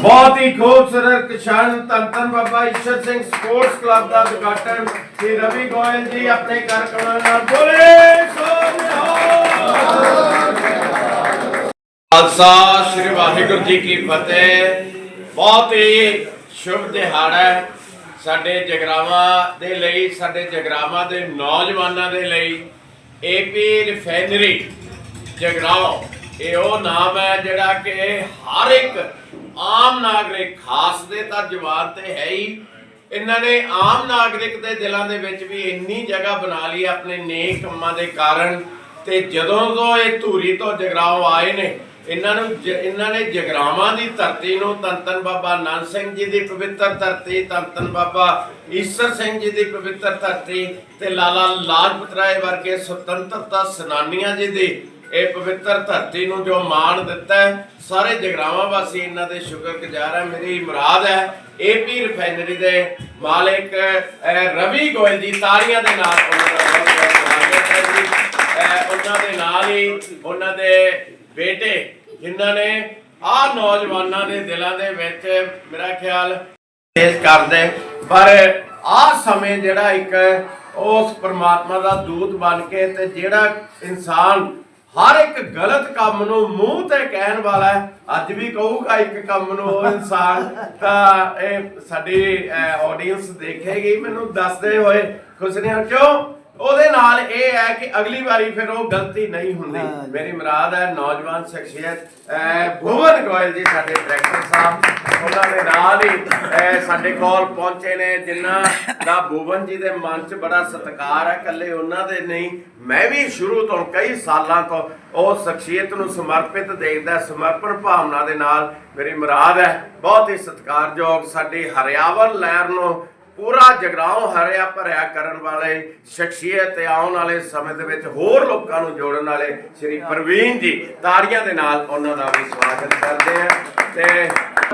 ਬਹੁਤ ਹੀ ਖੂਬਸੂਰਤ ਕਿਸਾਨ ਤੰਤਨ ਬਾਬਾ ਈਸ਼ਰ ਸਿੰਘ ਸਪੋਰਟਸ ਕਲੱਬ ਦਾ ਉਦਘਾਟਨ। ਸ਼੍ਰੀ ਰਵੀ ਗੋਇਲ ਜੀ ਆਪਣੇ ਕਾਰਕੁਨਾਂ ਨਾਲ ਬੋਲੇ ਸੋ ਖਾਲਸਾ, ਸ੍ਰੀ ਵਾਹਿਗੁਰੂ ਜੀ ਕੀ ਫਤਿਹ। ਬਹੁਤ ਹੀ ਸ਼ੁਭ ਦਿਹਾੜਾ ਹੈ ਸਾਡੇ ਜਗਰਾਵਾਂ ਦੇ ਲਈ, ਸਾਡੇ ਜਗਰਾਵਾਂ ਦੇ ਨੌਜਵਾਨਾਂ ਦੇ ਲਈ। ਏਪੀ ਰਿਫਾਈਨਰੀ ਜਗਰਾਓ ਇਹ ਉਹ ਨਾਮ ਹੈ ਜਿਹੜਾ ਕਿ ਹਰ ਇੱਕ ਆਮ ਨਾਗਰਿਕ, ਖਾਸ ਦੇ ਤਾਂ ਜਵਾਨ ਤੇ ਹੈ ਹੀ। ਇਹਨਾਂ ਨੇ ਆਮ ਨਾਗਰਿਕ ਦੇ ਦਿਲਾਂ ਦੇ ਵਿੱਚ ਵੀ ਇੰਨੀ ਜਗ੍ਹਾ ਬਣਾ ਲਈ ਆਪਣੇ ਨੇਕ ਕੰਮਾਂ ਦੇ ਕਾਰਨ ਤੇ ਜਦੋਂ ਤੋਂ ਇਹ ਧੂਰੀ ਤੋਂ ਜਗਰਾਓ ਆਏ ਨੇ, ਇਹਨਾਂ ਨੂੰ ਇਹਨਾਂ ਨੇ ਜਗਰਾਵਾਂ ਦੀ ਧਰਤੀ ਨੂੰ ਧੰਨ ਧੰਨ ਬਾਬਾ ਨਾਨਕ ਸਿੰਘ ਜੀ ਦੀ ਪਵਿੱਤਰ ਧਰਤੀ ਧੰਨ ਧੰਨ ਬਾਬਾ ਈਸ਼ਰ ਸਿੰਘ ਜੀ ਦੀ ਪਵਿੱਤਰ ਧਰਤੀ ਤੇ ਲਾਲਾ ਲਾਜਪਤ ਰਾਏ ਵਰਗੇ ਸੁਤੰਤਰਤਾ ਸੈਨਾਨੀਆਂ ਜੀ ਦੀ ਇਹ ਪਵਿੱਤਰ ਧਰਤੀ ਨੂੰ ਜੋ ਮਾਣ ਦਿੱਤਾ ਹੈ, ਸਾਰੇ ਜਗਰਾਵਾਂ ਵਾਸੀ ਇਹਨਾਂ ਦੇ ਸ਼ੁਕਰਗੁਜ਼ਾਰ ਹੈ, ਮੇਰੀ ਮੁਰਾਦ ਹੈ ਏਪੀ ਰਿਫਾਈਨਰੀ ਦੇ ਮਾਲਕ ਰਵੀ ਗੋਇਲ ਜੀ, ਤਾੜੀਆਂ ਦੇ ਨਾਲ ਉਹਨਾਂ ਦਾ ਬਹੁਤ ਬਹੁਤ ਸਵਾਗਤ ਹੈ ਜੀ। ਉਹਨਾਂ ਦੇ ਨਾਲ ਹੀ ਉਹਨਾਂ ਦੇ ਬੇਟੇ, ਜਿਨ੍ਹਾਂ ਨੇ ਆ ਨੌਜਵਾਨਾਂ ਦੇ ਦਿਲਾਂ ਦੇ ਵਿੱਚ ਮੇਰਾ ਖਿਆਲ ਪੇਸ਼ ਕਰਦੇ, ਪਰ ਆ ਸਮੇਂ ਜਿਹੜਾ ਇੱਕ ਉਸ ਪਰਮਾਤਮਾ ਦਾ ਦੂਤ ਬਣ ਕੇ ਤੇ ਜਿਹੜਾ ਇਨਸਾਨ ਹਰ ਇੱਕ ਗਲਤ ਕੰਮ ਨੂੰ ਮੂੰਹ ਤੇ ਕਹਿਣ ਵਾਲਾ ਹੈ। ਅੱਜ ਵੀ ਕਹੂਗਾ ਇੱਕ ਕੰਮ ਨੂੰ ਉਹ ਇਨਸਾਨ। ਤਾਂ ਇਹ ਸਾਡੀ ਆਡੀਅנס ਦੇਖੇਗੀ। ਮੈਨੂੰ ਦੱਸਦੇ ਹੋਏ ਖੁਸ਼ ਨੇ। ਹਨ। ਕਿਉਂ? ਉਹਦੇ ਨਾਲ ਇਹ ਹੈ ਕਿ ਅਗਲੀ ਵਾਰੀ ਫਿਰ ਉਹ ਗਲਤੀ ਨਹੀਂ ਹੁੰਦੀ। ਮੇਰੀ ਮੁਰਾਦ ਹੈ ਨੌਜਵਾਨ ਸ਼ਖਸੀਅਤ ਭੁਵਨ ਗੋਇਲ ਜੀ ਸਾਡੇ ਡਾਇਰੈਕਟਰ ਸਾਹਿਬ। ਉਹਨਾਂ ਦੇ ਨਾਲ ਹੀ ਸਾਡੇ ਕੋਲ ਪਹੁੰਚੇ ਨੇ ਜਿਨ੍ਹਾਂ ਦਾ ਭੁਵਨ ਜੀ ਦੇ ਮਨ 'ਚ ਬੜਾ ਸਤਿਕਾਰ ਹੈ। ਇਕੱਲੇ ਉਹਨਾਂ ਦੇ ਨਹੀਂ ਮੈਂ ਵੀ ਸ਼ੁਰੂ ਤੋਂ ਕਈ ਸਾਲਾਂ ਤੋਂ ਉਹ ਸ਼ਖਸੀਅਤ ਨੂੰ ਸਮਰਪਿਤ ਦੇਖਦਾ ਸਮਰਪਣ ਭਾਵਨਾ ਦੇ ਨਾਲ ਮੇਰੀ ਮੁਰਾਦ ਹੈ। ਬਹੁਤ ਹੀ ਸਤਿਕਾਰਯੋਗ ਸਾਡੀ ਹਰਿਆਵਲ ਲਹਿਰ ਨੂੰ ਪੂਰਾ ਜਗਰਾਉਂ ਹਰਿਆ ਭਰਿਆ ਕਰਨ ਵਾਲੇ, ਸ਼ਖਸੀਅਤ ਤੇ ਆਉਣ ਵਾਲੇ ਸਮੇਂ ਦੇ ਵਿੱਚ ਹੋਰ ਲੋਕਾਂ ਨੂੰ ਜੋੜਨ ਵਾਲੇ ਸ਼੍ਰੀ ਪ੍ਰਵੀਨ ਜੀ ਤਾੜੀਆਂ ਦੇ ਨਾਲ ਉਹਨਾਂ ਦਾ ਵੀ ਸਵਾਗਤ ਕਰਦੇ ਆ ਤੇ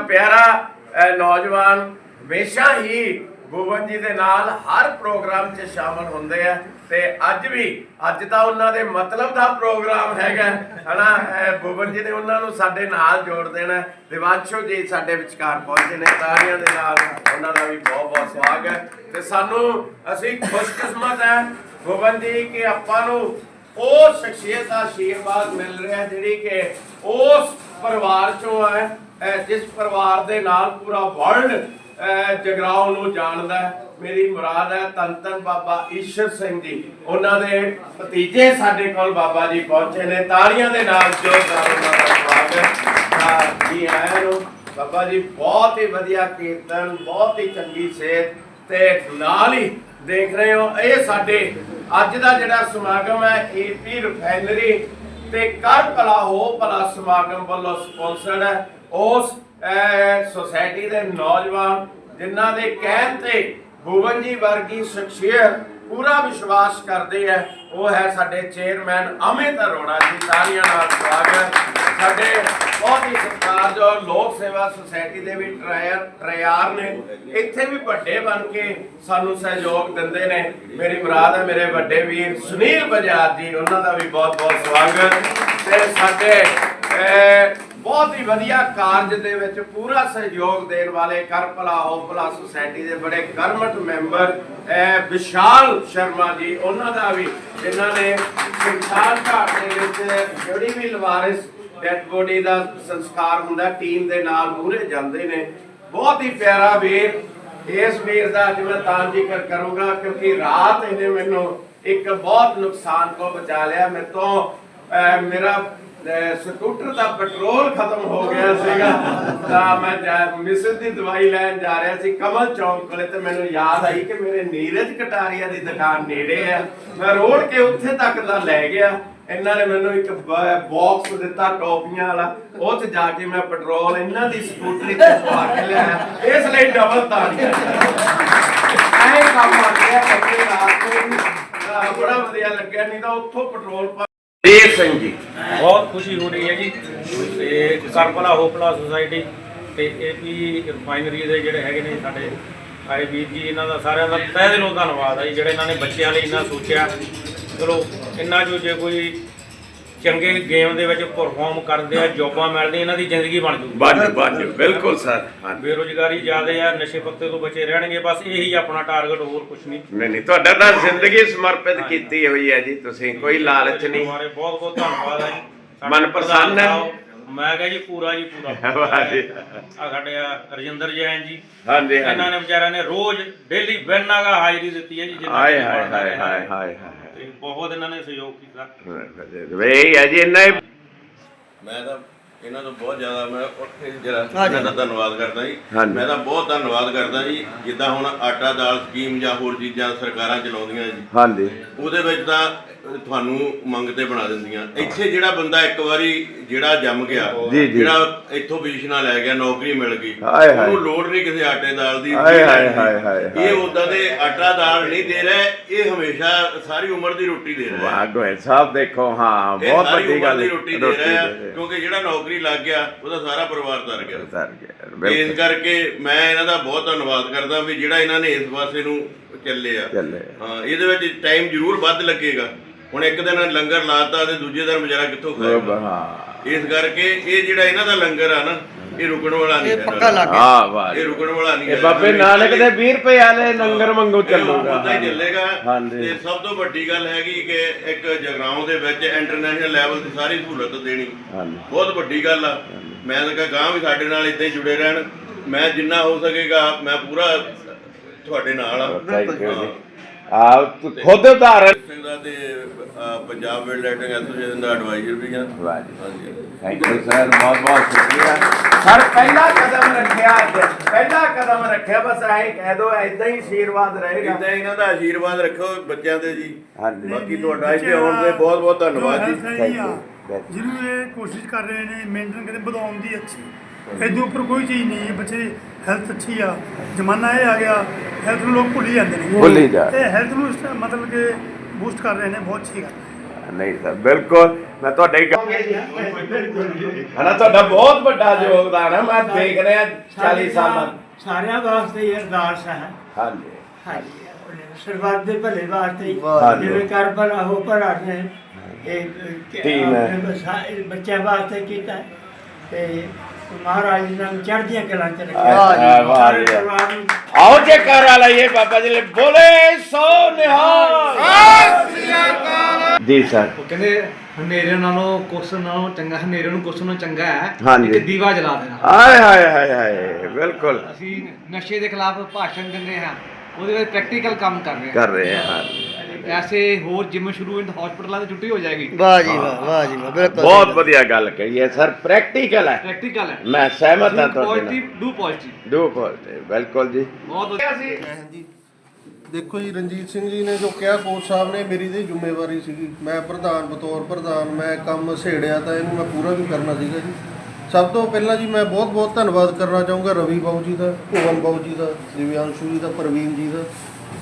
ਪਿਆਰਾ ਨੌਜਵਾਨ, ਹਮੇਸ਼ਾ ਹੀ ਭੁਵਨ ਜੀ ਦੇ ਨਾਲ ਹਰ ਪ੍ਰੋਗਰਾਮ 'ਚ ਸ਼ਾਮਲ ਹੁੰਦੇ ਆ ਤੇ ਅੱਜ ਵੀ ਅੱਜ ਤਾਂ ਉਹਨਾਂ ਦੇ ਮਤਲਬ ਦਾ ਪ੍ਰੋਗਰਾਮ ਹੈਗਾ ਹਨਾ? ਅਹ, ਭੁਵਨ ਜੀ ਨੇ ਉਹਨਾਂ ਨੂੰ ਸਾਡੇ ਨਾਲ ਜੋੜ ਦੇਣਾ ਦਿਵਾਂਸ਼ੂ ਜੀ ਸਾਡੇ ਵਿਚਕਾਰ ਪਹੁੰਚੇ ਨੇ ਤਾੜੀਆਂ ਦੇ ਨਾਲ ਉਹਨਾਂ ਦਾ ਵੀ ਬਹੁਤ ਬਹੁਤ ਸਵਾਗਤ ਹੈ। ਤੇ ਸਾਨੂੰ ਅਸੀਂ ਖੁਸ਼ਕਿਸਮਤ ਹੈ ਭੁਵਨ ਜੀ ਕਿ ਆਪਾਂ ਨੂੰ ਉਹ ਸ਼ਖਸੀਅਤ ਦਾ ਆਸ਼ੀਰਵਾਦ ਮਿਲ ਰਿਹਾ ਜਿਹੜੀ ਕਿ ਉਸ ਪਰਿਵਾਰ ਚੋਂ ਹੈ ਜਿਸ ਪਰਿਵਾਰ ਦੇ ਨਾਲ ਪੂਰਾ ਵਰਲਡ ਜਗਰਾਉਂ ਨੂੰ ਜਾਣਦਾ ਮੇਰੀ ਮੁਰਾਦ ਹੈ ਧੰਨ ਬਾਬਾ ਈਸ਼ਰ ਸਿੰਘ ਜੀ। ਉਹਨਾਂ ਦੇ ਭਤੀਜੇ ਸਾਡੇ ਕੋਲ ਬਾਬਾ ਜੀ ਪਹੁੰਚੇ ਨੇ, ਤਾੜੀਆਂ ਦੇ ਨਾਲ ਜੋਰਦਾਰ ਉਹਨਾਂ ਦਾ ਸਵਾਗਤ ਜੀ ਆਇਆਂ ਨੂੰ ਬਾਬਾ ਜੀ ਬਹੁਤ ਹੀ ਵਧੀਆ ਕੀਰਤਨ, ਬਹੁਤ ਹੀ ਚੰਗੀ ਸਿਹਤ ਤੇ ਨਾਲ ਹੀ ਦੇਖ ਰਹੇ ਹੋ, ਇਹ ਸਾਡੇ ਅੱਜ ਦਾ ਜਿਹੜਾ ਸਮਾਗਮ ਹੈ ਏਪੀ ਰਿਫਾਈਨਰੀ ਤੇ ਕਰ ਭਲਾ ਹੋ ਭਲਾ ਸਮਾਗਮ ਵੱਲੋਂ ਸਪਾਂਸਰਡ ਹੈ, ਉਸ ਸੋਸਾਇਟੀ ਦੇ ਨੌਜਵਾਨ ਜਿਨ੍ਹਾਂ ਦੇ ਕਹਿਣ ਤੇ ਭੁਵਨ ਜੀ ਵਰਗੀ ਸ਼ਖਸੀਅਤ ਪੂਰਾ ਵਿਸ਼ਵਾਸ ਕਰਦੇ ਹੈ ਉਹ ਹੈ ਸਾਡੇ ਚੇਅਰਮੈਨ ਅਮਿਤ ਅਰੋੜਾ ਜੀ। ਸਾਰਿਆਂ ਨਾਲ ਸਵਾਗਤ ਸਾਡੇ ਬਹੁਤ ਹੀ ਸਤਿਕਾਰਯੋਗ ਲੋਕ ਸੇਵਾ ਸੁਸਾਇਟੀ ਦੇ ਵੀ ਟਰਾਇਰ ਟਰਾਇਰ ਨੇ। ਇੱਥੇ ਵੀ ਵੱਡੇ ਬਣ ਕੇ ਸਾਨੂੰ ਸਹਿਯੋਗ ਦਿੰਦੇ ਨੇ। ਮੇਰੀ ਮੁਰਾਦ ਹੈ, ਮੇਰੇ ਵੱਡੇ ਵੀਰ ਸੁਨੀਲ ਬਜਾਜ ਜੀ, ਉਹਨਾਂ ਦਾ ਵੀ ਬਹੁਤ ਬਹੁਤ ਸਵਾਗਤ। ਤੇ ਸਾਡੇ ਬਹੁਤ ਹੀ ਵਧੀਆ ਕਾਰਜ ਦੇ ਵਿੱਚ ਪੂਰਾ ਸਹਿਯੋਗ ਦੇਣ ਵਾਲੇ ਕਰ ਭਲਾ ਸੁਸਾਇਟੀ ਦੇ ਬੜੇ ਕਰਮਠ ਮੈਂਬਰ ਵਿਸ਼ਾਲ ਸ਼ਰਮਾ ਜੀ, ਉਹਨਾਂ ਦਾ ਵੀ, ਜਿਨ੍ਹਾਂ ਨੇ ਸੰਸਾਰ ਘਾਟ ਦੇ ਵਿੱਚ ਜਿਹੜੀ ਵੀ ਲਵਾਰਿਸ ਡੈਡ ਬੋਡੀ ਦਾ ਸੰਸਕਾਰ ਹੁੰਦਾ ਟੀਮ ਦੇ ਨਾਲ ਮੂਹਰੇ ਜਾਂਦੇ ਨੇ। ਬਹੁਤ ਹੀ ਪਿਆਰਾ ਵੀਰ, ਇਸ ਵੀਰ ਦਾ ਅੱਜ ਮੈਂ ਤਾਂ ਜ਼ਿਕਰ ਕਰੂੰਗਾ, ਕਿਉਂਕਿ ਰਾਤ ਇਹਨੇ ਮੈਨੂੰ ਇੱਕ ਬਹੁਤ ਨੁਕਸਾਨ ਤੋਂ ਬਚਾ ਲਿਆ। ਮੇਰੇ ਤੋਂ ਮੇਰਾ ਸਕੂਟਰ ਦਾ ਪੈਟਰੋਲ ਖਤਮ ਹੋ ਗਿਆ ਸੀਗਾ। ਤਾਂ ਮੈਂ ਮਿਸਿਸ ਦੀ ਦਵਾਈ ਲੈਣ ਜਾ ਰਿਹਾ ਸੀ, ਕਮਲ ਚੌਂਕ ਕੋਲੇ ਤੇ ਮੈਨੂੰ ਯਾਦ ਆਈ ਕਿ ਮੇਰੇ ਨੀਰਜ ਕਟਾਰੀਆ ਦੀ ਦੁਕਾਨ ਨੇੜੇ ਆ। ਮੈਂ ਰੋੜ ਕੇ ਉੱਥੇ ਤੱਕ ਦਾ ਲੈ ਗਿਆ। ਇਹਨਾਂ ਨੇ ਮੈਨੂੰ ਇੱਕ ਬਾਕਸ ਦਿੱਤਾ ਟੋਪੀਆਂ ਵਾਲਾ। ਉਹ ਚ ਜਾ ਕੇ ਮੈਂ ਪੈਟਰੋਲ ਇਹਨਾਂ ਦੀ ਸਕੂਟਰੀ ਤੇ ਪਵਾ ਕੇ ਲਿਆਇਆ ਇਸ ਲਈ ਡਬਲ ਤਾੜੀਆਂ ਐ ਕੰਮ ਆ ਗਿਆ। ਕੱਪੜੇ ਰਾਤ ਨੂੰ ਬੜਾ ਵਧੀਆ ਲੱਗਿਆ, ਨਹੀਂ ਤਾਂ ਉੱਥੋਂ ਪੈਟਰੋਲ ਪਾ ਸਿੰਘ ਜੀ। ਬਹੁਤ ਖੁਸ਼ੀ ਹੋ ਰਹੀ ਹੈ ਜੀ। ਤੇ ਕਰਪਲਾ ਹੋਪਲਾ ਸੁਸਾਇਟੀ ਤੇ ਏਪੀ ਰਿਫਾਈਨਰੀ ਦੇ ਜਿਹੜੇ ਹੈਗੇ ਨੇ ਸਾਡੇ ਆਏ ਵੀਰ ਜੀ, ਇਹਨਾਂ ਦਾ ਸਾਰਿਆਂ ਦਾ ਤਹਿ ਦਿਲੋਂ ਧੰਨਵਾਦ ਹੈ ਜੀ, ਜਿਹੜੇ ਇਹਨਾਂ ਨੇ ਬੱਚਿਆਂ ਲਈ ਇੰਨਾ ਸੋਚਿਆ। ਚਲੋ, ਇੰਨਾ ਜੋ ਜੇ ਕੋਈ ਚੰਗੇ ਗੇਮ ਦੇ ਵਿੱਚ ਪਰਫਾਰਮ ਕਰਦੇ ਆ ਜੋਬਾਂ ਮਿਲਦੀਆਂ ਇਹਨਾਂ ਦੀ ਜ਼ਿੰਦਗੀ ਬਣ ਜੂਗੀ। ਬਾਜੀ ਬਾਜੀ ਬਿਲਕੁਲ ਸਰ ਹਾਂ। ਬੇਰੋਜ਼ਗਾਰੀ ਜ਼ਿਆਦੇ ਆ ਨਸ਼ੇ ਪੱਤੇ ਤੋਂ ਬਚੇ ਰਹਿਣਗੇ ਬਸ ਇਹੀ ਆਪਣਾ ਟਾਰਗੇਟ ਹੋਰ ਕੁਝ ਨਹੀਂ। ਨਹੀਂ ਨਹੀਂ ਤੁਹਾਡਾ ਤਾਂ ਜ਼ਿੰਦਗੀ ਸਮਰਪਿਤ ਕੀਤੀ ਹੋਈ ਹੈ ਜੀ ਤੁਸੀਂ ਕੋਈ ਲਾਲਚ ਨਹੀਂ। ਤੁਹਾਡੇ ਬਹੁਤ ਬਹੁਤ ਧੰਨਵਾਦ ਹੈ। ਜੀ ਮਨ ਪ੍ਰਸੰਨ ਹੈ। ਮੈਂ ਕਹਾਂ ਜੀ ਪੂਰਾ ਜੀ ਪੂਰਾ। ਵਾਹ ਜੀ। ਆ ਸਾਡੇ ਆ ਰਜਿੰਦਰ ਜੈਨ ਜੀ। ਹਾਂਜੀ ਇਹਨਾਂ ਨੇ ਵਿਚਾਰਿਆਂ ਨੇ ਰੋਜ਼ ਡੇਲੀ ਬਿਨਾਗਾ ਹਾਜ਼ਰੀ ਦਿੱਤੀ ਹੈ ਜੀ ਜਿੰਨਾ ਹਾਏ ਹਾਏ। ਹਾਏ ਹਾਏ ਹਾਏ। ਤੇ ਬਹੁਤ ਇਹਨਾਂ ਨੇ ਸਹਿਯੋਗ ਕੀਤਾ। ਵੇ ਇਹ ਹੈ ਜੀ ਇੰਨਾ ਹੀ ਮੈਂ ਤਾਂ ਇਹਨਾਂ ਤੋਂ ਬਹੁਤ ਜ਼ਿਆਦਾ ਮੈਂ ਉੱਥੇ ਜਿਹੜਾ ਇਹਨਾਂ ਦਾ ਧੰਨਵਾਦ ਕਰਦਾ ਜੀ ਹਾਂਜੀ। ਮੈਂ ਤਾਂ ਬਹੁਤ ਧੰਨਵਾਦ ਕਰਦਾ ਜੀ ਜਿੱਦਾਂ ਹੁਣ ਆਟਾ ਦਾਲ ਸਕੀਮ ਜਾਂ ਹੋਰ ਚੀਜ਼ਾਂ ਸਰਕਾਰਾਂ ਚਲਾਉਂਦੀਆਂ ਜੀ ਹਾਂਜੀ ਉਹਦੇ ਵਿੱਚ ਤਾਂ ਤੁਹਾਨੂੰ ਮੰਗ ਤੇ ਬਣਾ ਦਿੰਦੀਆਂ ਇੱਥੇ ਜਿਹੜਾ ਬੰਦਾ ਇੱਕ ਵਾਰੀ ਜਿਹੜਾ ਜੰਮ ਗਿਆ ਜੀ, ਜੀ। ਜਿਹੜਾ ਇੱਥੋਂ ਪੋਜੀਸ਼ਨਾਂ ਲੈ ਗਿਆ ਨੌਕਰੀ ਮਿਲ ਗਈ ਹਾਏ, ਹਾਏ। ਉਹਨੂੰ ਲੋੜ ਨਹੀਂ ਕਿਸੇ ਆਟੇ ਦਾਲ ਦੀ ਹਾਏ, ਰੋਟੀ ਹਾਏ, ਲੈਣ ਦੀ। ਹਾਏ, ਹਾਏ, ਹਾਏ। ਇਹ ਉਦਾਂ ਦੇ ਆਟਾ ਦਾਲ ਨਹੀਂ ਦੇ ਰਿਹਾ ਇਹ ਹਮੇਸ਼ਾ ਸਾਰੀ ਉਮਰ ਦੀ ਰੋਟੀ ਦੇ ਰਿਹਾ ਵਾਹ ਗੋਇਲ ਸਾਹਿਬ ਦੇਖੋ ਹਾਂ ਇਹ ਬਹੁਤ ਸਾਰੀ ਵੱਡੀ ਉਮਰ ਗੱਲ ਦੀ। ਰੋਟੀ ਦੇ ਰਹੇ। ਕਿਉਂਕਿ ਜਿਹੜਾ ਨੌਕਰੀ ਲੱਗ ਗਿਆ ਉਹਦਾ ਸਾਰਾ ਪਰਿਵਾਰ ਤਰ ਗਿਆ। ਉਤਾਰ ਗਿਆ ਇਸ ਕਰਕੇ ਮੈਂ ਇਹਨਾਂ ਦਾ ਬਹੁਤ ਧੰਨਵਾਦ ਕਰਦਾ ਵੀ ਜਿਹੜਾ ਇਹਨਾਂ ਨੇ ਇਸ ਪਾਸੇ ਨੂੰ ਚੱਲੇ ਆ ਚੱਲੇ ਹਾਂ ਇਹਦੇ ਵਿੱਚ ਟਾਈਮ ਜ਼ਰੂਰ ਵੱਧ ਲੱਗੇਗਾ। ਹੁਣ ਇੱਕ ਦਿਨ ਲੰਗਰ ਲਾਤਾ ਤੇ ਦੂਜੇ ਦਿਨ ਵਿਚਾਰਾ ਕਿੱਥੋਂ ਖਾਏਗਾ? ਹਾਂ। ਇਸ ਕਰਕੇ ਇਹ ਜਿਹੜਾ ਇਹਨਾਂ ਦਾ ਲੰਗਰ ਆ ਨਾ ਇਹ ਰੁਕਣ ਵਾਲਾ ਨਹੀਂ ਹੈ ਪੱਕਾ ਲੱਗ ਹਾਂ ਵਾਹ ਇਹ ਰੁਕਣ ਵਾਲਾ ਨਹੀਂ ਇਹ ਹੈ ਬਾਬੇ ਨਾਨਕ ਦੇ 20 ਰੁਪਏ ਵਾਲੇ ਲੰਗਰ ਮੰਗੋ ਚੱਲੂਗਾ। ਉਦਾਂ ਹੀ ਚੱਲੇਗਾ। ਹਾਂਜੀ। ਤੇ ਸਭ ਤੋਂ ਵੱਡੀ ਗੱਲ ਹੈਗੀ ਕਿ ਇੱਕ ਜਗਰਾਉਂ ਦੇ ਵਿੱਚ ਇੰਟਰਨੈਸ਼ਨਲ ਲੈਵਲ ਦੀ ਸਾਰੀ ਸਹੂਲਤ ਦੇਣੀ। ਹਾਂਜੀ। ਬਹੁਤ ਵੱਡੀ ਗੱਲ ਆ। ਮੈਂ ਤਾਂ ਕਹਾਂ ਗਾਂ ਵੀ ਸਾਡੇ ਨਾਲ ਇਦਾਂ ਹੀ ਜੁੜੇ ਰਹਿਣ। ਮੈਂ ਜਿੰਨਾ ਹੋ ਸਕੇਗਾ ਮੈਂ ਪੂਰਾ ਤੁਹਾਡੇ ਨਾਲ ਆ। ਖੁਦ ਉਦਾਹਰਨ ਸਿੰਘ ਦਾ ਤੇ ਪੰਜਾਬ ਵੇਲਡ ਐਸੋਸੀਏਸ਼ਨ ਦਾ ਐਡਵਾਈਜ਼ਰ ਵੀ ਆ। ਵਾਹ ਜੀ। ਹਾਂਜੀ। ਥੈਂਕ ਯੂ ਸਰ ਬਹੁਤ ਬਹੁਤ ਸ਼ੁਕਰੀਆ। ਸਰ ਪਹਿਲਾ ਕਦਮ ਰੱਖਿਆ ਅੱਜ। ਪਹਿਲਾ ਕਦਮ ਰੱਖਿਆ ਬਸ ਐ ਕਹਿ ਦੋ ਐਦਾਂ ਹੀ ਆਸ਼ੀਰਵਾਦ ਰਹੇਗਾ। ਇਦਾਂ ਇਹਨਾਂ ਦਾ ਆਸ਼ੀਰਵਾਦ ਰੱਖੋ ਬੱਚਿਆਂ ਤੇ ਜੀ। ਹਾਂਜੀ। ਬਾਕੀ ਤੁਹਾਡਾ ਇੱਥੇ ਆਉਣ ਦੇ ਬਹੁਤ ਬਹੁਤ ਧੰਨਵਾਦ ਜੀ। ਜਿਹਨੂੰ ਇਹ ਕੋਸ਼ਿਸ਼ ਕਰ ਰਹੇ ਨੇ ਮੇਨਟੇਨ ਕਰਦੇ ਵਧਾਉਣ ਦੀ ਅੱਛੀ। ਇਹਦੇ ਉੱਪਰ ਕੋਈ ਚੀਜ਼ ਨਹੀਂ ਹੈ ਬੱਚੇ ਹੈਲਥ ਅੱਛੀ ਆ। ਜ਼ਮਾਨਾ ਇਹ ਆ ਗਿਆ ਹੈਲਥ ਨੂੰ ਲੋਕ ਭੁੱਲ ਜਾਂਦੇ ਨੇ। ਭੁੱਲ ਜਾ- ਤੇ ਹੈਲਥ ਨੂੰ ਇਸ- ਮਤਲਬ ਕਿ ਬੂਸਟ ਕਰ ਰਹੇ ਨੇ ਬਹੁਤ ਅੱਛੀ ਗੱਲ ਨਹੀਂ ਸਰ ਬਿਲਕੁਲ ਮੈਂ ਤੁਹਾਡੇ ਹੀ ਹਨਾ ਤੁਹਾਡਾ ਬਹੁਤ ਵੱਡਾ ਯੋਗਦਾਨ ਹੈ ਮੈਂ ਦੇਖ ਰਿਹਾ 40 ਸਾਲਾਂ। ਸਾਰਿਆਂ ਵਾਸਤੇ ਇਹ ਅਰਦਾਸ ਹੈ। ਹਾਂਜੀ। ਹਾਂਜੀ। ਸਰਬੱਤ ਦੇ ਭਲੇ ਵਾਸਤੇ ਹੀ। ਜਿਵੇਂ ਕਰ ਭਲਾ ਹੋ ਭਲਾ ਨੇ ਇਹ ਕਿ ਟੀਮ ਹੈ। ਆਪਣੇ ਬਸਾ- ਇਹ ਬੱਚਿਆਂ ਵਾਸਤੇ ਕੀਤਾ। ਹੈ। ਤੇ ਮਹਾਰਾਜ ਨੇ ਨੂੰ ਚੜ੍ਹਦੀਆਂ ਕਲਾਂ ਚ ਰੱਖਿਆ ਵਾਹ ਜੀ, ਵਾਹ। ਸਾਰੇ ਜੀ, ਵਾਹ। ਪਰਿਵਾਰ ਨੂੰ ਆਓ ਜੇ ਕਰ ਲਾਈਏ ਬਾਬਾ ਜੀ ਲਈ ਬੋਲੇ ਸੋ ਨਿਹਾਲ। ਜੀ ਸਰ। ਉਹ ਕਹਿੰਦੇ ਹਨੇਰੇ ਨਾਲੋਂ ਕੁਛ ਨਾਲੋਂ ਚੰਗਾ ਹਨੇਰੇ ਨੂੰ ਕੁਛ ਨਾਲੋਂ ਚੰਗਾ ਹੈ ਹਾਂਜੀ। ਇੱਕ ਦੀਵਾ ਜਲਾ ਦੇਣਾ। ਆਏ ਹਾਏ ਹਾਏ ਹਾਏ ਬਿਲਕੁਲ। ਅਸੀਂ ਨਸ਼ੇ ਦੇ ਖਿਲਾਫ ਭਾਸ਼ਣ ਦਿੰਦੇ ਹਾਂ ਉਹਦੇ ਵਿੱਚ ਪ੍ਰੈਕਟੀਕਲ ਕੰਮ ਕਰ ਰਹੇ ਕਰ ਰਹੇ ਹਾਂ ਹਾਂ ਐਸੇ ਹੋਰ ਜਿਮ ਸ਼ੁਰੂ ਇਨ ਹਸਪੀਟਲਾਂ ਤੇ ਛੁੱਟੀ ਹੋ ਜਾਏਗੀ। ਵਾਹ ਜੀ ਵਾਹ ਵਾਹ ਜੀ ਵਾਹ ਬਿਲਕੁਲ ਬਹੁਤ ਵਧੀਆ ਗੱਲ ਕਹੀ ਹੈ ਸਰ ਪ੍ਰੈਕਟੀਕਲ ਹੈ। ਪ੍ਰੈਕਟੀਕਲ ਹੈ। ਮੈਂ ਸਹਿਮਤ ਹਾਂ ਤੁਹਾਡੇ ਨਾਲ। ਪੋਜ਼ਿਟਿਵ ਡੂ ਪੋਜ਼ਿਟਿਵ ਦੋ ਪੋਜ਼ਿਟਿਵ ਬਿਲਕੁਲ ਜੀ। ਬਹੁਤ ਵਧੀਆ ਸੀ। ਜੀ ਦੇਖੋ ਜੀ ਰਣਜੀਤ ਸਿੰਘ ਜੀ ਨੇ ਜੋ ਕਿਹਾ ਕੋਚ ਸਾਹਿਬ ਨੇ ਮੇਰੀ ਤੇ ਜ਼ਿੰਮੇਵਾਰੀ ਸੀਗੀ। ਮੈਂ ਪ੍ਰਧਾਨ ਬਤੌਰ ਪ੍ਰਧਾਨ ਮੈਂ ਕੰਮ ਸੇੜਿਆ ਤਾਂ ਇਹਨੂੰ ਮੈਂ ਪੂਰਾ ਵੀ ਕਰਨਾ ਸੀਗਾ ਜੀ। ਸਭ ਤੋਂ ਪਹਿਲਾਂ ਜੀ ਮੈਂ ਬਹੁਤ ਬਹੁਤ ਧੰਨਵਾਦ ਕਰਨਾ ਚਾਹੂੰਗਾ ਰਵੀ ਬਾਬੂ ਜੀ ਦਾ ਭੁਵਨ ਬਾਬੂ ਜੀ ਦਾ ਦਿਵਿਆਂਸ਼ੂ ਜੀ ਦਾ ਪ੍ਰਵੀਨ ਜੀ ਦਾ।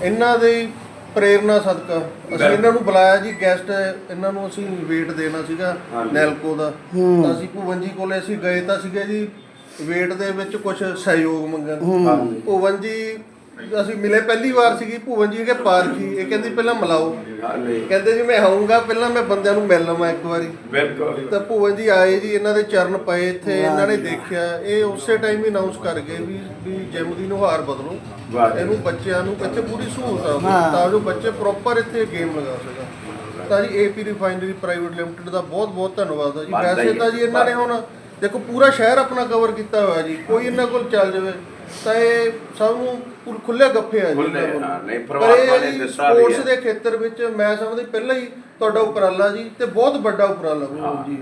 ਇਹਨਾਂ ਦੇ ਪ੍ਰੇਰਣਾ ਸਦਕਾ। ਅਸੀਂ ਇਹਨਾਂ ਨੂੰ ਬੁਲਾਇਆ ਜੀ ਗੈਸਟ ਇਹਨਾਂ ਨੂੰ ਅਸੀਂ ਵੇਟ ਦੇਣਾ ਸੀਗਾ ਨੈਲਕੋ ਦਾ। ਤਾਂ ਅਸੀਂ ਭੁਵਨ ਜੀ ਕੋਲੇ ਅਸੀਂ ਗਏ ਤਾਂ ਸੀਗੇ ਜੀ ਵੇਟ ਦੇ ਵਿੱਚ ਕੁਝ ਸਹਿਯੋਗ ਮੰਗਣ। ਭੁਵਨ ਜੀ ਅਸੀਂ ਮਿਲੇ ਪਹਿਲੀ ਵਾਰ ਸੀਗੀ ਭੁਵਨ ਜੀ ਕੇ ਪਾਰਕੀ ਇਹ ਕਹਿੰਦੀ ਪਹਿਲਾਂ ਮਿਲਾਓ। ਕਹਿੰਦੇ ਜੀ ਮੈਂ ਆਉਂਗਾ ਪਹਿਲਾਂ ਮੈਂ ਬੰਦਿਆਂ ਨੂੰ ਮਿਲ ਲਵਾਂ ਇੱਕ ਵਾਰੀ। ਬਿਲਕੁਲ। ਤਾਂ ਭੁਵਨ ਜੀ ਆਏ ਜੀ ਇਹਨਾਂ ਦੇ ਚਰਨ ਪਏ ਇੱਥੇ ਇਹਨਾਂ ਨੇ ਦੇਖਿਆ। ਇਹ ਉਸੇ ਟਾਈਮ ਹੀ ਅਨਾਉਂਸ ਕਰ ਗਏ ਵੀ ਵੀ ਜਿਮ ਦੀ ਨੁਹਾਰ ਬਦਲੋ। ਇਹਨੂੰ ਬੱਚਿਆਂ ਨੂੰ ਇੱਥੇ ਪੂਰੀ ਸਹੂਲਤ ਆ ਤਾਂ ਜੋ ਬੱਚੇ ਪ੍ਰੋਪਰ ਇੱਥੇ ਗੇਮ ਲਗਾ ਸਕਣ। ਤਾਂ ਜੀ ਏਪੀ ਰਿਫਾਈਨਰੀ ਪ੍ਰਾਈਵੇਟ ਲਿਮਟਿਡ ਦਾ ਬਹੁਤ ਬਹੁਤ ਧੰਨਵਾਦ ਆ ਜੀ। ਵੈਸੇ ਤਾਂ ਜੀ ਇਹਨਾਂ ਨੇ ਹੁਣ ਦੇਖੋ ਪੂਰਾ ਸ਼ਹਿਰ ਆਪਣਾ ਕਵਰ ਕੀਤਾ ਹੋਇਆ ਜੀ। ਕੋਈ ਇਹਨਾਂ ਕੋਲ ਚੱਲ ਜਾਵੇ ਤਾਂ ਇਹ ਸਭ ਨੂੰ ਪੂਰ ਖੁੱਲੇ ਗੱਫੇ ਆ ਜੀ। ਖੁੱਲ੍ਹੇ, ਇਹਨਾਂ ਕੋਲ। ਹਾਂ, ਨਹੀਂ, ਪਰ ਪ੍ਰਮਾਤਮਾ ਇਹ ਨੇ ਜੀ ਦਿੱਤਾ ਵੀ ਸਪੋਰਟਸ ਹੈ। ਦੇ ਖੇਤਰ ਵਿੱਚ ਮੈਂ ਸਮਝਦੀ ਪਹਿਲਾਂ ਹੀ ਤੁਹਾਡਾ ਉਪਰਾਲਾ ਜੀ ਤੇ ਬਹੁਤ ਵੱਡਾ ਉਪਰਾਲਾ ਭੂਵਨ ਜੀ।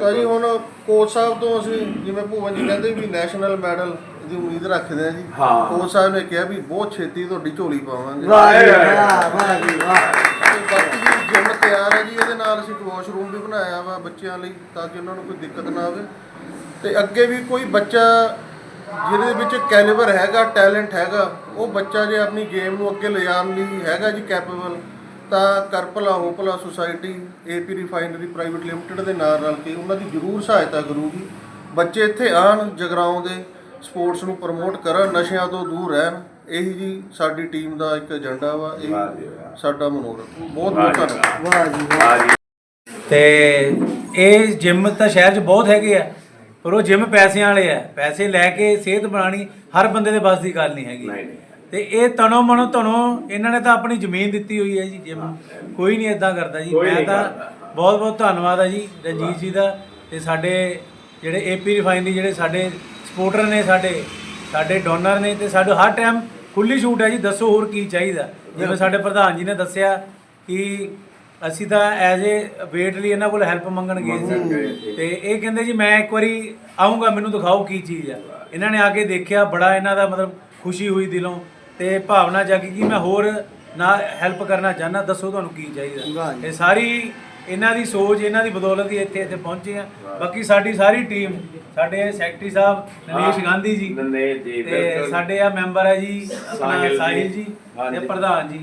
ਤਾਂ ਜੀ ਹੁਣ ਕੋਚ ਸਾਹਿਬ ਤੋਂ ਅਸੀਂ ਜਿਵੇਂ ਭੂਵਨ ਜੀ ਕਹਿੰਦੇ ਵੀ ਨੈਸ਼ਨਲ ਮੈਡਲ ਦੀ ਉਮੀਦ ਰੱਖਦੇ ਆ ਜੀ। ਹਾਂ। ਕੋਚ ਸਾਹਿਬ ਨੇ ਕਿਹਾ ਵੀ ਬਹੁਤ ਛੇਤੀ ਤੁਹਾਡੀ ਝੋਲੀ ਪਾਵਾਂਗੇ। ਵਾਹ ਜੀ ਵਾਹ। ਵਾਹ ਜੀ ਵਾਹ ਤੇ ਬਾਕੀ ਜੀ ਜਿਮ ਤਿਆਰ ਹੈ ਜੀ ਇਹਦੇ ਨਾਲ ਅਸੀਂ ਇੱਕ ਵਾਸ਼ਰੂਮ ਵੀ ਬਣਾਇਆ ਵਾ ਬੱਚਿਆਂ ਲਈ ਤਾਂ ਕਿ ਉਹਨਾਂ ਨੂੰ ਕੋਈ ਦਿੱਕਤ ਨਾ ਆਵੇ। ਤੇ ਅੱਗੇ ਵੀ ਕੋਈ ਬੱਚਾ ਜਿਹਦੇ ਵਿੱਚ ਕੈਲੀਬਰ ਹੈਗਾ ਟੈਲੈਂਟ ਹੈਗਾ, ਉਹ ਬੱਚਾ ਜੇ ਆਪਣੀ ਗੇਮ ਨੂੰ ਅੱਗੇ ਲਿਜਾਣ ਲਈ ਹੈਗਾ ਜੀ ਕੈਪੇਬਲ ਤਾਂ ਕਰਪਲਾ ਹੋਪਲਾ society AP refinery private limited ਦੇ ਨਾਲ ਰਲ ਕੇ ਉਹਨਾਂ ਦੀ ਜ਼ਰੂਰ ਸਹਾਇਤਾ ਕਰੂਗੀ। ਬੱਚੇ ਇੱਥੇ ਆਣ ਜਗਰਾਉਂ ਦੇ ਸਪੋਰਟਸ ਨੂੰ ਪ੍ਰਮੋਟ ਕਰਨ, ਨਸ਼ਿਆਂ ਤੋਂ ਦੂਰ ਰਹਿਣ। ਇਹੀ ਜੀ ਸਾਡੀ ਟੀਮ ਦਾ ਇੱਕ ਏਜੰਡਾ ਵਾ ਇਹ ਸਾਡਾ ਮਨੋਰਥ। ਬਹੁਤ ਬਹੁਤ ਧੰਨਵਾਦ। ਵਾਹ। ਜੀ ਵਾਹ। ਜੀ। ਤੇ ਇਹ ਜਿਮ ਤਾਂ ਸ਼ਹਿਰ 'ਚ ਬਹੁਤ ਹੈਗੇ ਆ ਪਰ ਉਹ ਜਿਮ ਪੈਸਿਆਂ ਵਾਲੇ ਆ। ਪੈਸੇ ਲੈ ਕੇ ਸਿਹਤ ਬਣਾਣੀ ਹਰ ਬੰਦੇ ਦੇ ਬਸ ਦੀ ਗੱਲ ਨਹੀਂ ਹੈਗੀ। ਤੇ ਇਹ ਤਨੋ ਮਨੋ ਤਨੋ ਇਹਨਾਂ ਨੇ ਤਾਂ ਆਪਣੀ ਜ਼ਮੀਨ ਦਿੱਤੀ ਹੋਈ ਹੈ ਜੀ ਜਿਮ। ਕੋਈ ਨਹੀਂ ਇਦਾਂ ਕਰਦਾ ਜੀ। ਮੈਂ ਤਾਂ ਬਹੁਤ ਬਹੁਤ ਧੰਨਵਾਦ ਹੈ ਜੀ ਰਣਜੀਤ ਜੀ ਦਾ ਤੇ ਸਾਡੇ ਜਿਹੜੇ ਏਪੀ ਰਿਫਾਈਨਰੀ ਜਿਹੜੇ ਸਾਡੇ ਸਪੋਰਟਰ ਨੇ ਸਾਡੇ ਸਾਡੇ ਡੋਨਰ ਨੇ ਤੇ ਸਾਡੇ ਹਰ ਟਾਈਮ ਖੁੱਲੀ ਛੂਟ ਹੈ ਜੀ ਦੱਸੋ ਹੋਰ ਕੀ ਚਾਹੀਦਾ? ਜਿਵੇਂ ਸਾਡੇ ਪ੍ਰਧਾਨ ਜੀ ਨੇ ਦੱਸਿਆ ਕਿ ਅਸੀਂ ਤਾਂ ਐਜ਼ ਏ ਵੇਟ ਲਈ ਇਹਨਾਂ ਕੋਲ ਹੈਲਪ ਮੰਗਣ ਗਏ ਸੀ। ਤੇ ਇਹ ਕਹਿੰਦੇ ਜੀ ਮੈਂ ਇੱਕ ਵਾਰੀ ਆਉਂਗਾ ਮੈਨੂੰ ਦਿਖਾਓ ਕੀ ਚੀਜ਼ ਆ। ਇਹਨਾਂ ਨੇ ਆ ਕੇ ਦੇਖਿਆ ਬੜਾ ਇਹਨਾਂ ਦਾ ਮਤਲਬ ਖੁਸ਼ੀ ਹੋਈ ਦਿਲੋਂ ਤੇ ਭਾਵਨਾ ਜਾਗੀ ਕਿ ਮੈਂ ਹੋਰ ਨਾ ਹੈਲਪ ਕਰਨਾ ਚਾਹੁੰਦਾ ਦੱਸੋ ਤੁਹਾਨੂੰ ਕੀ ਚਾਹੀਦਾ? ਇਹ ਸਾਰੀ ਇਹਨਾਂ ਦੀ ਸੋਚ ਇਹਨਾਂ ਦੀ ਬਦੌਲਤ ਹੀ ਇੱਥੇ ਇੱਥੇ ਪਹੁੰਚੇ ਆ ਬਾਕੀ ਸਾਡੀ ਸਾਰੀ ਟੀਮ ਸਾਡੇ ਸੈਕਟਰੀ ਸਾਹਿਬ ਨਰੇਸ਼ ਗਾਂਧੀ ਜੀ ਤੇ ਬਿਲਕੁਲ। ਸਾਡੇ ਆ ਮੈਂਬਰ ਹੈ ਜੀ ਸਾਹਿਲ ਜੀ। ਸਾਹਿਲ ਜੀ ਹਾਂਜੀ। ਤੇ ਪ੍ਰਧਾਨ ਜੀ।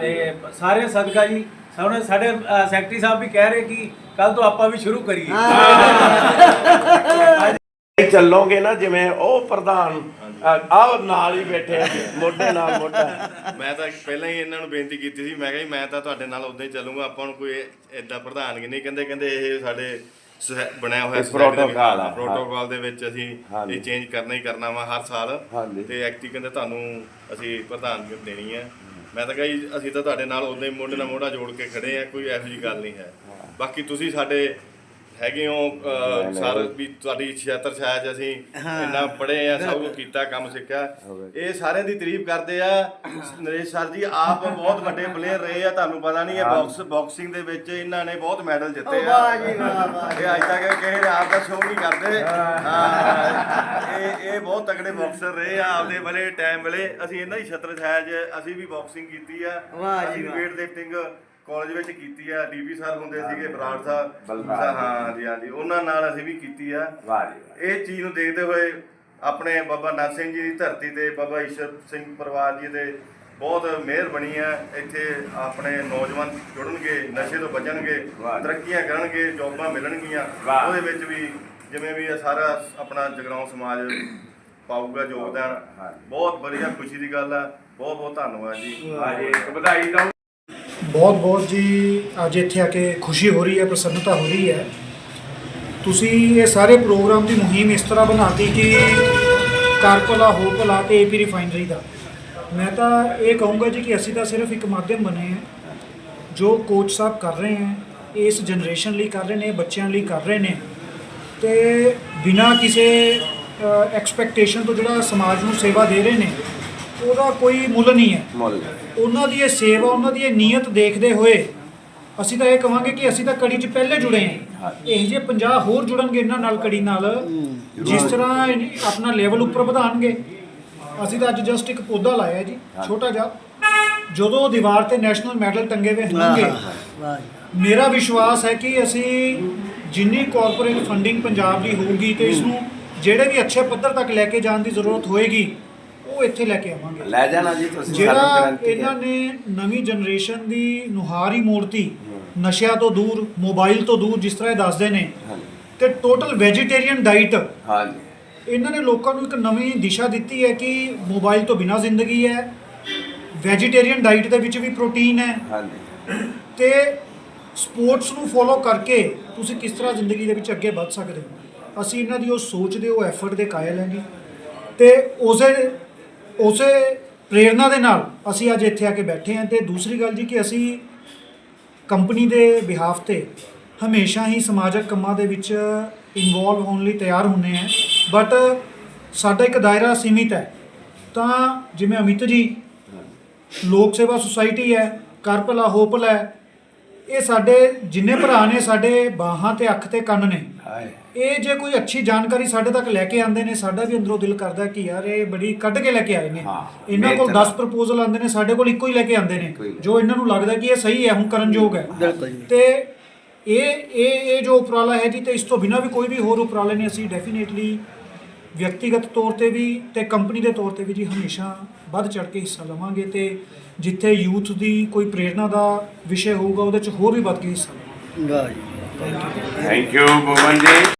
ਤੇ ਸਾਰੇ ਸਦਕਾ ਜੀ ਸਾਡੇ ਸਾਡੇ ਸੈਕਟਰੀ ਸਾਹਿਬ ਵੀ ਕਹਿ ਰਹੇ ਕਿ ਕੱਲ ਤੋਂ ਆਪਾਂ ਵੀ ਸ਼ੁਰੂ ਕਰੀਏ ਚੱਲੋਗੇ ਨਾ ਜਿਵੇਂ ਉਹ ਪ੍ਰਧਾਨ ਆਹ ਨਾਲ ਹੀ ਬੈਠੇ ਮੋਢੇ ਨਾਲ ਮੋਢਾ। ਮੈਂ ਤਾਂ ਪਹਿਲਾਂ ਹੀ ਇਹਨਾਂ ਨੂੰ ਬੇਨਤੀ ਕੀਤੀ ਸੀ ਮੈਂ ਕਿਹਾ ਜੀ ਮੈਂ ਤਾਂ ਤੁਹਾਡੇ ਨਾਲ ਉਦਾਂ ਹੀ ਚੱਲੂਗਾ ਆਪਾਂ ਨੂੰ ਕੋਈ ਐਦਾਂ ਪ੍ਰਧਾਨਗੀ ਨਹੀਂ ਕਹਿੰਦੇ ਕਹਿੰਦੇ ਇਹ ਸਾਡੇ ਬਣਿਆ ਹੋਇਆ society ਦੇ ਵਿੱਚ- protocol ਆ, protocol ਦੇ ਵਿੱਚ ਅਸੀਂ। ਇਹ ਚੇਂਜ ਕਰਨਾ ਹੀ ਕਰਨਾ ਵਾ ਹਰ ਸਾਲ। ਤੇ ਐਕਟੀ ਕਹਿੰਦੇ ਤੁਹਾਨੂੰ ਅਸੀਂ ਪ੍ਰਧਾਨਗੀ ਦੇਣੀ ਹੈ ਮੈਂ ਤਾਂ ਕਹਾਂ ਜੀ ਅਸੀਂ ਤਾਂ ਤੁਹਾਡੇ ਨਾਲ ਉਦਾਂ ਹੀ ਮੋਢੇ ਨਾਲ ਮੋਢਾ ਜੋੜ ਕੇ ਖੜੇ ਆ ਕੋਈ ਇਹੋ ਜਿਹੀ ਗੱਲ ਨਹੀਂ ਹੈ। ਬਾਕੀ ਤੁਸੀਂ ਸਾਡੇ ਹੈਗੇ ਹੋ ਸਰ ਵੀ ਤੁਹਾਡੀ 76 ਛਾਇਆ ਚ ਅਸੀਂ ਇੰਨਾ ਪੜ੍ਹੇ ਆ ਸਭ ਕੁਝ ਕੀਤਾ ਕੰਮ ਸਿੱਖਿਆ। ਇਹ ਸਾਰਿਆਂ ਦੀ ਤਾਰੀਫ ਕਰਦੇ ਆ। ਨਰੇਸ਼ ਸਰ ਜੀ ਆਪ ਬਹੁਤ ਵੱਡੇ ਪਲੇਅਰ ਰਹੇ ਆ ਤੁਹਾਨੂੰ ਪਤਾ ਨਹੀਂ ਇਹ ਬਾਕਸ ਬਾਕਸਿੰਗ ਦੇ ਵਿੱਚ ਇਹਨਾਂ ਨੇ ਬਹੁਤ ਮੈਡਲ ਜਿੱਤੇ ਆ। ਵਾਹ ਜੀ ਵਾਹ ਵਾਹ ਇਹ ਅੱਜ ਤੱਕ ਕਿਸੇ ਨੇ ਆਪ ਦਾ ਸ਼ੋਅ ਨਹੀਂ ਕਰਦੇ। ਹਾਂ। ਇਹ ਇਹ ਬਹੁਤ ਤਕੜੇ ਬਾਕਸਰ ਰਹੇ ਆ ਆਪਦੇ ਵੇਲੇ ਟਾਈਮ ਵੇਲੇ। ਅਸੀਂ ਇਹਨਾਂ ਦੀ ਛਤਰ ਛਾਇਆ 'ਚ ਅਸੀਂ ਵੀ ਬਾਕਸਿੰਗ ਕੀਤੀ ਆ। ਵਾਹ ਜੀ। ਵੇਟ ਲਿਫਟਿੰਗ ਕਾਲਜ ਵਿੱਚ ਕੀਤੀ ਆ ਡੀਪੀ ਸਰ ਹੁੰਦੇ ਸੀਗੇ ਬਰਾੜ ਸਾਹਿਬ ਬਲਰਾਜ। ਹਾਂ ਜੀ ਹਾਂ ਜੀ ਉਹਨਾਂ ਨਾਲ ਅਸੀਂ ਵੀ ਕੀਤੀ ਆ ਵਾਹ ਜੀ ਵਾਹ। ਇਹ ਚੀਜ਼ ਨੂੰ ਦੇਖਦੇ ਹੋਏ ਆਪਣੇ ਬਾਬਾ ਨਾਥ ਸਿੰਘ ਜੀ ਦੀ ਧਰਤੀ ਤੇ ਬਾਬਾ ਈਸ਼ਰ ਸਿੰਘ ਪਰਿਵਾਰ ਜੀ ਦੇ ਬਹੁਤ ਮਿਹਰ ਬਣੀ ਹੈ ਇੱਥੇ ਆਪਣੇ ਨੌਜਵਾਨ ਜੁੜਨਗੇ ਨਸ਼ੇ ਤੋਂ ਬਚਣਗੇ ਵਾਹ। ਤਰੱਕੀਆਂ ਕਰਨਗੇ ਜੌਬਾਂ ਮਿਲਣਗੀਆਂ ਵਾਹ। ਉਹਦੇ ਵਿੱਚ ਵੀ ਜਿਵੇਂ ਵੀ ਇਹ ਸਾਰਾ ਆਪਣਾ ਜਗਰਾਉਂ ਸਮਾਜ ਪਾਊਗਾ ਯੋਗਦਾਨ ਬਹੁਤ ਵਧੀਆ ਖੁਸ਼ੀ ਦੀ ਗੱਲ ਆ ਬਹੁਤ ਬਹੁਤ ਧੰਨਵਾਦ ਜੀ ਵਾਹ ਜੀ ਇੱਕ ਵਧਾਈ ਦਊਂ ਬਹੁਤ ਬਹੁਤ ਜੀ, ਅੱਜ ਇੱਥੇ ਆ ਕੇ ਖੁਸ਼ੀ ਹੋ ਰਹੀ ਹੈ, ਪ੍ਰਸੰਨਤਾ ਹੋ ਰਹੀ ਹੈ। ਤੁਸੀਂ ਇਹ ਸਾਰੇ ਪ੍ਰੋਗਰਾਮ ਦੀ ਮੁਹਿੰਮ ਇਸ ਤਰ੍ਹਾਂ ਬਣਾਤੀ ਕਿ ਕਰ ਭਲਾ ਹੋ ਭਲਾ ਤੇ ਏਪੀ ਰਿਫਾਈਨਰੀ ਦਾ। ਮੈਂ ਤਾਂ ਇਹ ਕਹੂੰਗਾ ਜੀ ਕਿ ਅਸੀਂ ਤਾਂ ਸਿਰਫ ਇੱਕ ਮਾਧਿਅਮ ਬਣੇ ਹਾਂ, ਜੋ ਕੋਚ ਸਾਹਿਬ ਕਰ ਰਹੇ ਹੈ, ਇਸ ਜਨਰੇਸ਼ਨ ਲਈ ਕਰ ਰਹੇ ਨੇ, ਬੱਚਿਆਂ ਲਈ ਕਰ ਰਹੇ ਨੇ। ਤੇ ਬਿਨਾਂ ਕਿਸੇ ਐਕਸਪੈਕਟੇਸ਼ਨ ਤੋਂ ਜਿਹੜਾ ਸਮਾਜ ਨੂੰ ਸੇਵਾ ਦੇ ਰਹੇ ਨੇ ਉਹਦਾ ਕੋਈ ਮੁੱਲ ਨਹੀਂ ਹੈ। ਮੁੱਲ ਉਹਨਾਂ ਦੀ ਇਹ ਸੇਵਾ ਉਹਨਾਂ ਦੀ ਇਹ ਨੀਅਤ ਦੇਖਦੇ ਹੋਏ ਅਸੀਂ ਤਾਂ ਇਹ ਕਵਾਂਗੇ ਕਿ ਅਸੀਂ ਤਾਂ ਕੜੀ 'ਚ ਪਹਿਲੇ ਜੁੜੇ ਹਾਂ। ਇਹ ਜੇ 50 ਹੋਰ ਜੁੜਨਗੇ ਇਹਨਾਂ ਨਾਲ ਕੜੀ ਨਾਲ ਜਿਸ ਤਰ੍ਹਾਂ ਆਪਣਾ ਲੈਵਲ ਉੱਪਰ ਵਧਾਣਗੇ ਅਸੀਂ ਤਾਂ ਅੱਜ ਜਸਟ ਇੱਕ ਪੌਦਾ ਲਾਇਆ ਜੀ ਛੋਟਾ ਜਿਹਾ। ਜਦੋਂ ਦੀਵਾਰ ਤੇ ਨੈਸ਼ਨਲ ਮੈਡਲ ਟੰਗੇ ਹੋਏ ਹੋਣਗੇ ਮੇਰਾ ਵਿਸ਼ਵਾਸ ਹੈ ਕਿ ਅਸੀਂ ਜਿੰਨੀ ਕਾਰਪੋਰੇਟ ਫੰਡਿੰਗ ਪੰਜਾਬ ਦੀ ਹੋਊਗੀ ਤੇ ਇਸ ਨੂੰ ਜਿਹੜੇ ਵੀ ਅੱਛੇ ਪੱਧਰ ਤੱਕ ਲੈ ਕੇ ਜਾਣ ਦੀ ਜ਼ਰੂਰਤ ਹੋਏਗੀ ਉਹ ਇੱਥੇ ਲੈ ਕੇ ਆਵਾਂਗੇ। ਲੈ ਜਾਣਾ ਜੀ ਤੁਸੀਂ ਜਿਹੜਾ ਸਾਨੂੰ ਹੈ। ਇਹਨਾਂ ਨੇ ਨਵੀਂ ਜਨਰੇਸ਼ਨ ਦੀ ਨੁਹਾਰੀ ਮੂਰਤੀ ਨਸ਼ਿਆਂ ਤੋਂ ਦੂਰ ਮੋਬਾਈਲ ਤੋਂ ਦੂਰ ਜਿਸ ਤਰ੍ਹਾਂ ਇਹ ਦੱਸਦੇ ਨੇ। ਤੇ ਟੋਟਲ ਵੈਜੀਟੇਰੀਅਨ ਡਾਈਟ ਹਾਂਜੀ। ਇਹਨਾਂ ਨੇ ਲੋਕਾਂ ਨੂੰ ਇੱਕ ਨਵੀਂ ਦਿਸ਼ਾ ਦਿੱਤੀ ਹੈ ਕਿ ਮੋਬਾਈਲ ਤੋਂ ਬਿਨਾਂ ਜ਼ਿੰਦਗੀ ਹੈ ਵੈਜੀਟੇਰੀਅਨ ਡਾਈਟ ਦੇ ਵਿੱਚ ਵੀ ਪ੍ਰੋਟੀਨ ਹੈ। ਹਾਂਜੀ। ਤੇ ਸਪੋਰਟਸ ਨੂੰ ਫੋਲੋ ਕਰਕੇ ਤੁਸੀਂ ਕਿਸ ਤਰ੍ਹਾਂ ਜ਼ਿੰਦਗੀ ਦੇ ਵਿੱਚ ਅੱਗੇ ਵੱਧ ਸਕਦੇ ਹੋ? ਅਸੀਂ ਇਹਨਾਂ ਦੀ ਉਹ ਸੋਚ ਦੇ ਉਹ ਐਫਰਟ ਦੇ ਕਾਇਲ ਹਾਂ ਜੀ ਤੇ ਉਸੇ ਉਸੇ ਪ੍ਰੇਰਣਾ ਦੇ ਨਾਲ ਅਸੀਂ ਅੱਜ ਇੱਥੇ ਆ ਕੇ ਬੈਠੇ ਹਾਂ ਤੇ ਦੂਸਰੀ ਗੱਲ ਜੀ ਕਿ ਅਸੀਂ ਕੰਪਨੀ ਦੇ ਬਿਹਾਫ ਤੇ ਹਮੇਸ਼ਾ ਹੀ ਸਮਾਜਿਕ ਕੰਮਾਂ ਦੇ ਵਿੱਚ ਇਨਵੋਲਵ ਹੋਣ ਲਈ ਤਿਆਰ ਹੁੰਨੇ ਆ ਬਟ ਸਾਡਾ ਇੱਕ ਦਾਇਰਾ ਸੀਮਿਤ ਹੈ। ਤਾਂ ਜਿਵੇਂ ਅਮਿਤ ਜੀ, ਲੋਕ ਸੇਵਾ ਸੁਸਾਇਟੀ ਹੈ ਕਰਪਲਾ ਭਲਾ ਹੈ ਇਹ ਸਾਡੇ ਜਿੰਨੇ ਭਰਾ ਨੇ, ਸਾਡੇ ਬਾਹਾਂ ਤੇ ਅੱਖ ਤੇ ਕੰਨ ਨੇ। ਇਹ ਜੇ ਕੋਈ ਅੱਛੀ ਜਾਣਕਾਰੀ ਸਾਡੇ ਤੱਕ ਲੈ ਕੇ ਆਉਂਦੇ ਨੇ ਸਾਡਾ ਵੀ ਅੰਦਰੋਂ ਦਿਲ ਕਰਦਾ ਕਿ ਯਾਰ ਇਹ ਬੜੀ ਕੱਢ ਕੇ ਲੈ ਕੇ ਆਏ ਨੇ ਹਾਂ, ਇਹਨਾਂ ਕੋਲ ਬਿਹਤਰ। 10 ਪ੍ਰਪੋਜ਼ਲ ਆਉਂਦੇ ਨੇ ਸਾਡੇ ਕੋਲ ਇੱਕੋ ਹੀ ਲੈ ਕੇ ਆਉਂਦੇ ਨੇ ਇੱਕੋ ਹੀ। ਜੋ ਇਹਨਾਂ ਨੂੰ ਲੱਗਦਾ ਕਿ ਇਹ ਸਹੀ ਹੈ ਹੁਣ ਕਰਨਯੋਗ ਹੈ ਬਿਲਕੁਲ ਜੀ ਤੇ ਇਹ ਇਹ ਇਹ ਜੋ ਉਪਰਾਲਾ ਹੈ ਜੀ ਤੇ ਇਸ ਤੋਂ ਬਿਨਾਂ ਵੀ ਕੋਈ ਵੀ ਹੋਰ ਉਪਰਾਲੇ ਨੇ ਅਸੀਂ ਡੈਫੀਨੇਟਲੀ ਵਿਅਕਤੀਗਤ ਤੌਰ ਤੇ ਵੀ ਤੇ ਕੰਪਨੀ ਦੇ ਤੌਰ ਤੇ ਵੀ ਜੀ ਹਮੇਸ਼ਾ ਵੱਧ ਚੜ ਕੇ ਹਿੱਸਾ ਲਵਾਂਗੇ ਤੇ ਜਿੱਥੇ ਯੂਥ ਦੀ ਕੋਈ ਪ੍ਰੇਰਣਾ ਦਾ ਵਿਸ਼ੇ ਹੋਊਗਾ ਉਹਦੇ ਚ ਹੋਰ ਵੀ ਵੱਧ ਕੇ ਹਿੱਸਾ ਲਵਾਂਗੇ ਵਾਹ ਜੀ ਥੈਂਕ ਯੂ ਭਵਨ ਜੀ